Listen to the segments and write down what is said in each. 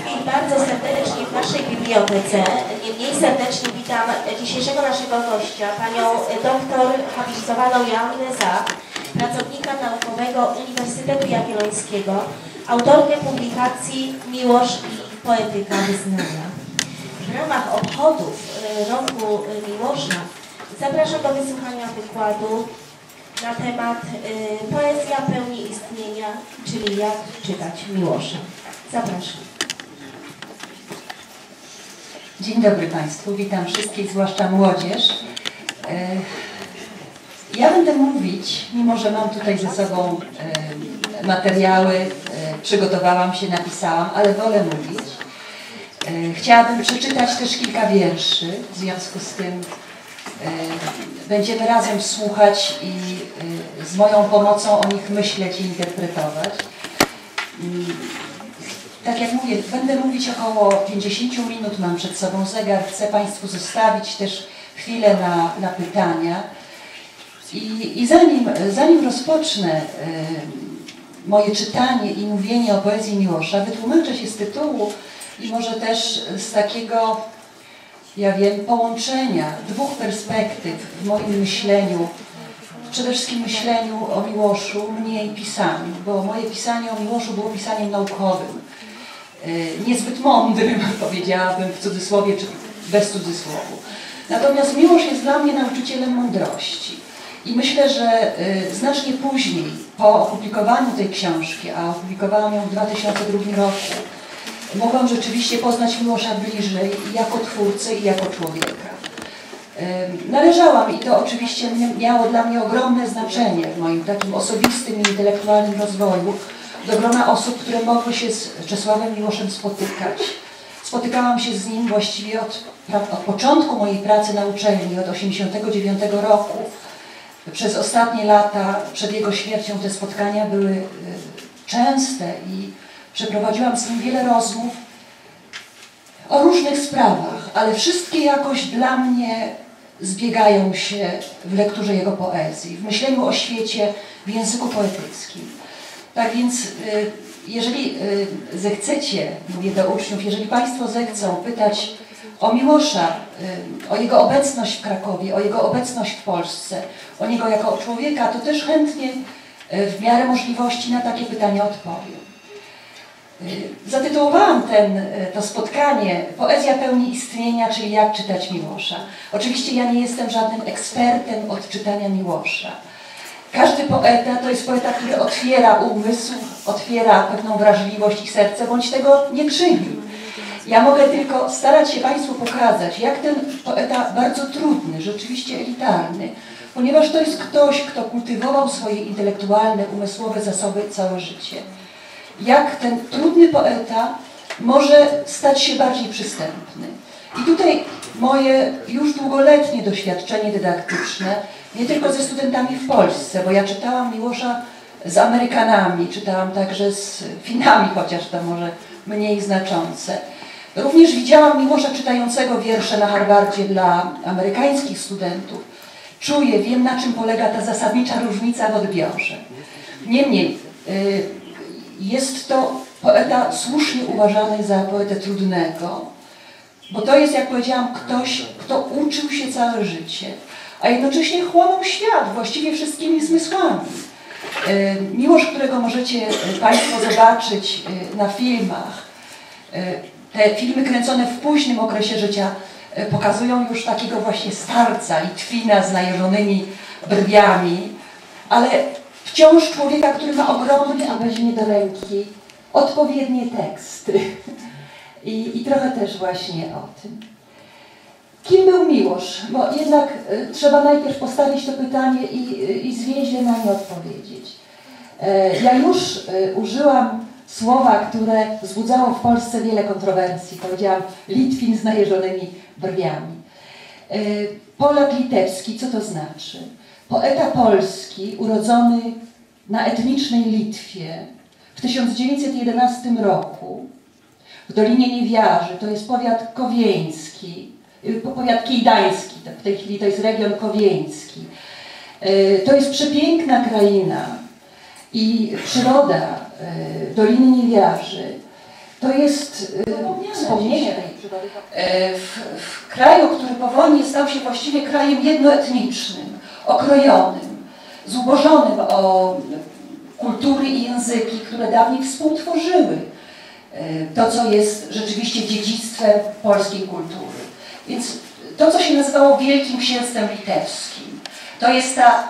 wszystkich bardzo serdecznie w naszej bibliotece. Niemniej serdecznie witam dzisiejszego naszego gościa, panią doktor habilitowaną Joannę Zach, pracownika naukowego Uniwersytetu Jagiellońskiego, autorkę publikacji Miłość i poetyka wyznania. W ramach obchodów y, roku Miłosza zapraszam do wysłuchania wykładu na temat y, Poezja pełni istnienia, czyli jak czytać Miłosza. Zapraszam. Dzień dobry Państwu, witam wszystkich, zwłaszcza młodzież. E, ja będę mówić, mimo że mam tutaj ze sobą e, materiały, e, przygotowałam się, napisałam, ale wolę mówić. Chciałabym przeczytać też kilka wierszy, w związku z tym będziemy razem słuchać i z moją pomocą o nich myśleć i interpretować. Tak jak mówię, będę mówić około 50 minut, mam przed sobą zegar, chcę Państwu zostawić też chwilę na, na pytania. I, i zanim, zanim rozpocznę moje czytanie i mówienie o poezji Miłosza, wytłumaczę się z tytułu i może też z takiego, ja wiem, połączenia dwóch perspektyw w moim myśleniu, przede wszystkim myśleniu o Miłoszu, mniej pisaniu, bo moje pisanie o Miłoszu było pisaniem naukowym niezbyt mądrym, powiedziałabym w cudzysłowie czy bez cudzysłowu. Natomiast Miłosz jest dla mnie nauczycielem mądrości. I myślę, że y, znacznie później, po opublikowaniu tej książki, a opublikowałam ją w 2002 roku, mogłam rzeczywiście poznać Miłosza bliżej jako twórcę i jako człowieka. Y, należałam i to oczywiście miało dla mnie ogromne znaczenie w moim takim osobistym i intelektualnym rozwoju, do grona osób, które mogły się z Czesławem Miłoszem spotykać. Spotykałam się z nim właściwie od, od początku mojej pracy na uczelni, od 1989 roku. Przez ostatnie lata przed jego śmiercią te spotkania były y, częste i przeprowadziłam z nim wiele rozmów o różnych sprawach, ale wszystkie jakoś dla mnie zbiegają się w lekturze jego poezji, w myśleniu o świecie w języku poetyckim. Tak więc, y, jeżeli y, zechcecie, mówię do uczniów, jeżeli Państwo zechcą pytać o Miłosza, y, o jego obecność w Krakowie, o jego obecność w Polsce, o niego jako człowieka, to też chętnie w miarę możliwości na takie pytania odpowiem. Zatytułowałam ten, to spotkanie Poezja pełni istnienia, czyli jak czytać Miłosza. Oczywiście ja nie jestem żadnym ekspertem od czytania Miłosza. Każdy poeta to jest poeta, który otwiera umysł, otwiera pewną wrażliwość i serce, bądź tego nie krzywi. Ja mogę tylko starać się Państwu pokazać, jak ten poeta bardzo trudny, rzeczywiście elitarny, ponieważ to jest ktoś, kto kultywował swoje intelektualne, umysłowe zasoby całe życie. Jak ten trudny poeta może stać się bardziej przystępny. I tutaj moje już długoletnie doświadczenie dydaktyczne nie tylko ze studentami w Polsce, bo ja czytałam Miłosza z Amerykanami, czytałam także z Finami, chociaż to może mniej znaczące. Również widziałam Miłosza czytającego wiersze na Harvardzie dla amerykańskich studentów. Czuję, wiem na czym polega ta zasadnicza różnica w odbiorze. Niemniej, y, jest to poeta słusznie uważany za poetę trudnego, bo to jest, jak powiedziałam, ktoś, kto uczył się całe życie a jednocześnie chłonął świat właściwie wszystkimi zmysłami. E, miłość, którego możecie e, Państwo zobaczyć e, na filmach, te filmy kręcone w późnym okresie życia pokazują już takiego właśnie starca, Litwina z najeżonymi brwiami, ale wciąż człowieka, który ma ogromny, a weźmie do ręki odpowiednie teksty. I, I trochę też właśnie o tym. Kim był Miłosz? Bo jednak y, trzeba najpierw postawić to pytanie i, y, i zwięźle na nie odpowiedzieć. E, ja już y, użyłam słowa, które wzbudzało w Polsce wiele kontrowersji. Powiedziałam Litwin z najeżonymi brwiami. E, Polak litewski, co to znaczy? Poeta polski urodzony na etnicznej Litwie w 1911 roku w Dolinie Niewiarzy, to jest powiat kowieński, Y, powiat kijdański, w tej chwili to jest region kowieński. Y, to jest przepiękna kraina i przyroda y, Doliny Niewiarzy to jest wspomnienie tej w, w kraju, który po wojnie stał się właściwie krajem jednoetnicznym, okrojonym, zubożonym o kultury i języki, które dawniej współtworzyły to, co jest rzeczywiście dziedzictwem polskiej kultury. Więc to, co się nazywało Wielkim Księstwem Litewskim, to jest ta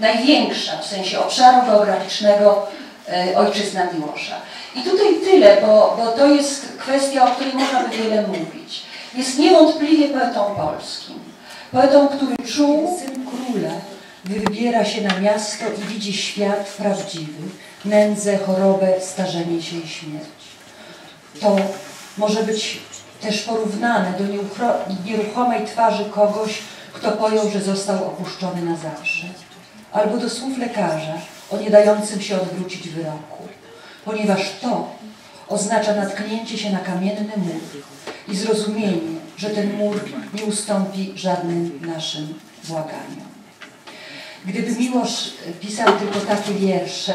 największa w sensie obszaru geograficznego e, ojczyzna Miłosza. I tutaj tyle, bo, bo to jest kwestia, o której można by wiele mówić. Jest niewątpliwie poetą polskim. Poetą, który czuł, syn króla, wybiera się na miasto i widzi świat prawdziwy, nędzę, chorobę, starzenie się i śmierć. To może być też porównane do nieruchomej twarzy kogoś, kto pojął, że został opuszczony na zawsze, albo do słów lekarza o nie dającym się odwrócić wyroku, ponieważ to oznacza natknięcie się na kamienny mur i zrozumienie, że ten mur nie ustąpi żadnym naszym błaganiom. Gdyby Miłosz pisał tylko takie wiersze,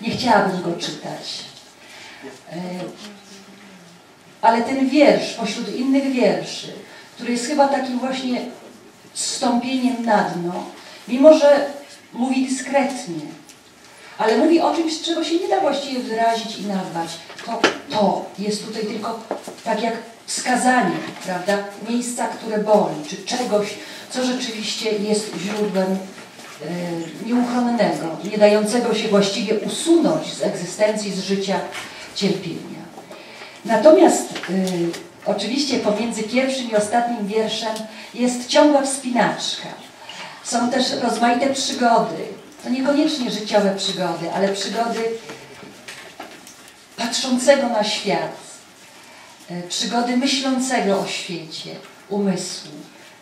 nie chciałabym go czytać. Ale ten wiersz pośród innych wierszy, który jest chyba takim właśnie wstąpieniem na dno, mimo że mówi dyskretnie, ale mówi o czymś, czego się nie da właściwie wyrazić i nazwać. To, to jest tutaj tylko tak jak wskazanie, prawda, miejsca, które boli, czy czegoś, co rzeczywiście jest źródłem e, nieuchronnego, nie dającego się właściwie usunąć z egzystencji, z życia cierpienia. Natomiast y, oczywiście pomiędzy pierwszym i ostatnim wierszem jest ciągła wspinaczka. Są też rozmaite przygody. To niekoniecznie życiowe przygody, ale przygody patrzącego na świat, y, przygody myślącego o świecie, umysłu.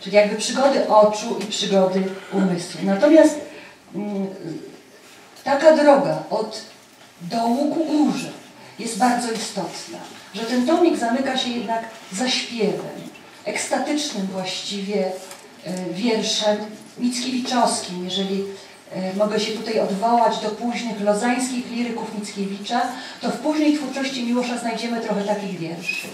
Czyli jakby przygody oczu i przygody umysłu. Natomiast mm, taka droga od dołu ku górze jest bardzo istotna że ten tomik zamyka się jednak zaśpiewem, ekstatycznym właściwie e, wierszem Mickiewiczowskim, jeżeli e, mogę się tutaj odwołać do późnych lozańskich liryków Mickiewicza, to w późnej twórczości Miłosza znajdziemy trochę takich wierszy.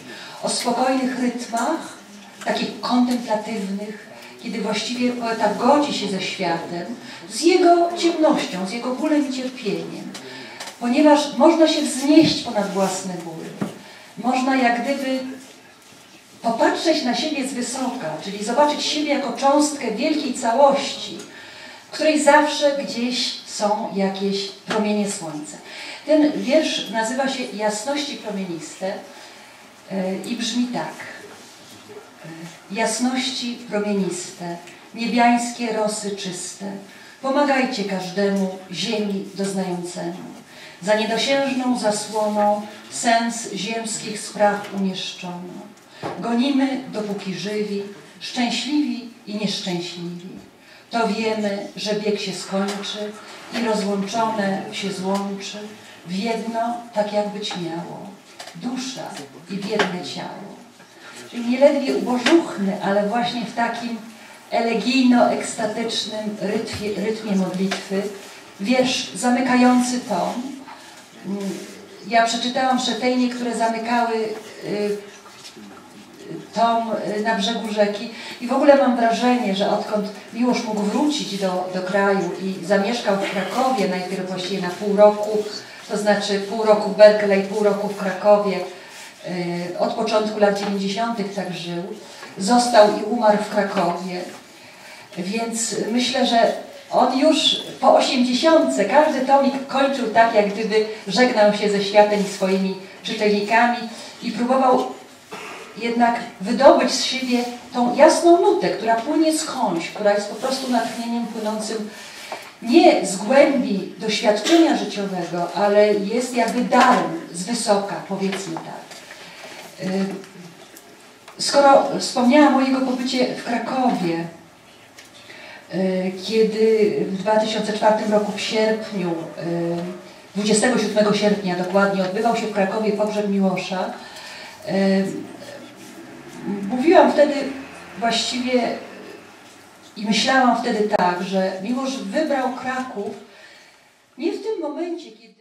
O spokojnych rytmach, takich kontemplatywnych, kiedy właściwie poeta godzi się ze światem, z jego ciemnością, z jego bólem i cierpieniem, ponieważ można się wznieść ponad własny ból można jak gdyby popatrzeć na siebie z wysoka, czyli zobaczyć siebie jako cząstkę wielkiej całości, w której zawsze gdzieś są jakieś promienie słońca. Ten wiersz nazywa się Jasności promieniste e, i brzmi tak. E, jasności promieniste, niebiańskie rosy czyste, pomagajcie każdemu ziemi doznającemu za niedosiężną zasłoną sens ziemskich spraw umieszczono. Gonimy, dopóki żywi, szczęśliwi i nieszczęśliwi. To wiemy, że bieg się skończy i rozłączone się złączy w jedno, tak jak być miało. Dusza i biedne ciało. Czyli nieledwie ubożuchny, ale właśnie w takim elegijno-ekstatycznym rytmie, rytmie modlitwy, wiersz zamykający tom, ja przeczytałam Szetejnie, które zamykały y, tom y, na brzegu rzeki i w ogóle mam wrażenie, że odkąd Miłosz mógł wrócić do, do kraju i zamieszkał w Krakowie, najpierw właściwie na pół roku, to znaczy pół roku w Berkeley, pół roku w Krakowie, y, od początku lat 90. tak żył, został i umarł w Krakowie. Więc myślę, że on już po osiemdziesiątce każdy tomik kończył tak, jak gdyby żegnał się ze światem i swoimi czytelnikami i próbował jednak wydobyć z siebie tą jasną nutę, która płynie skądś, która jest po prostu natchnieniem płynącym nie z głębi doświadczenia życiowego, ale jest jakby darem z wysoka, powiedzmy tak. Skoro wspomniałam o jego pobycie w Krakowie, kiedy w 2004 roku w sierpniu, 27 e, sierpnia dokładnie, odbywał się w Krakowie pogrzeb Miłosza, e, mówiłam wtedy właściwie i myślałam wtedy tak, że Miłosz wybrał Kraków nie w tym momencie, kiedy